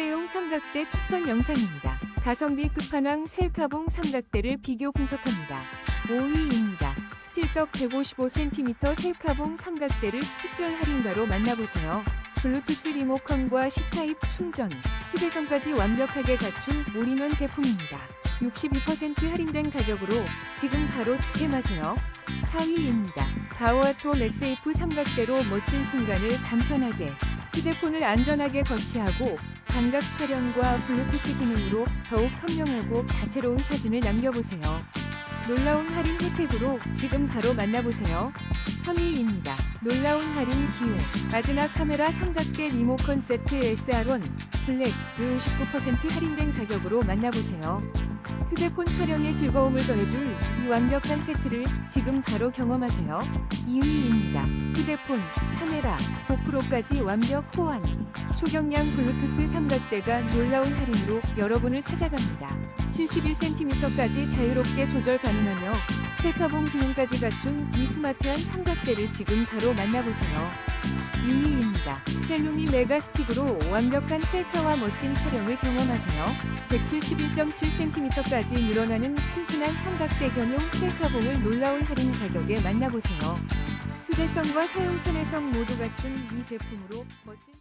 일대용 삼각대 추천 영상입니다. 가성비 끝판왕 셀카봉 삼각대를 비교 분석합니다. 5위입니다. 스틸떡 155cm 셀카봉 삼각대를 특별 할인가로 만나보세요. 블루투스 리모컨과 C타입 충전, 휴대성까지 완벽하게 갖춘 올인원 제품입니다. 62% 할인된 가격으로 지금 바로 득템하세요. 4위입니다. 바오아토 맥세이프 삼각대로 멋진 순간을 간편하게 휴대폰을 안전하게 거치하고 광각 촬영과 블루투스 기능으로 더욱 선명하고 다채로운 사진을 남겨보세요. 놀라운 할인 혜택으로 지금 바로 만나보세요. 3위입니다. 놀라운 할인 기회. 마지막 카메라 삼각대 리모컨 세트 SR1 블랙을 59% 할인된 가격으로 만나보세요. 휴대폰 촬영의 즐거움을 더해줄 이 완벽한 세트를 지금 바로 경험하세요. 2위입니다. 휴대폰, 카메라, 고프로까지 완벽 호환. 초경량 블루투스 삼각대가 놀라운 할인으로 여러분을 찾아갑니다. 71cm까지 자유롭게 조절 가능하며 셀카봉 기능까지 갖춘 이 스마트한 삼각대를 지금 바로 만나보세요. 2위입니다. 셀루미 메가스틱으로 완벽한 셀카와 멋진 촬영을 경험하세요. 171.7cm까지 늘어나는 튼튼한 삼각대 겸용 셀카봉을 놀라운 할인 가격에 만나보세요. 휴대성과 사용 편의성 모두 갖춘 이 제품으로 멋진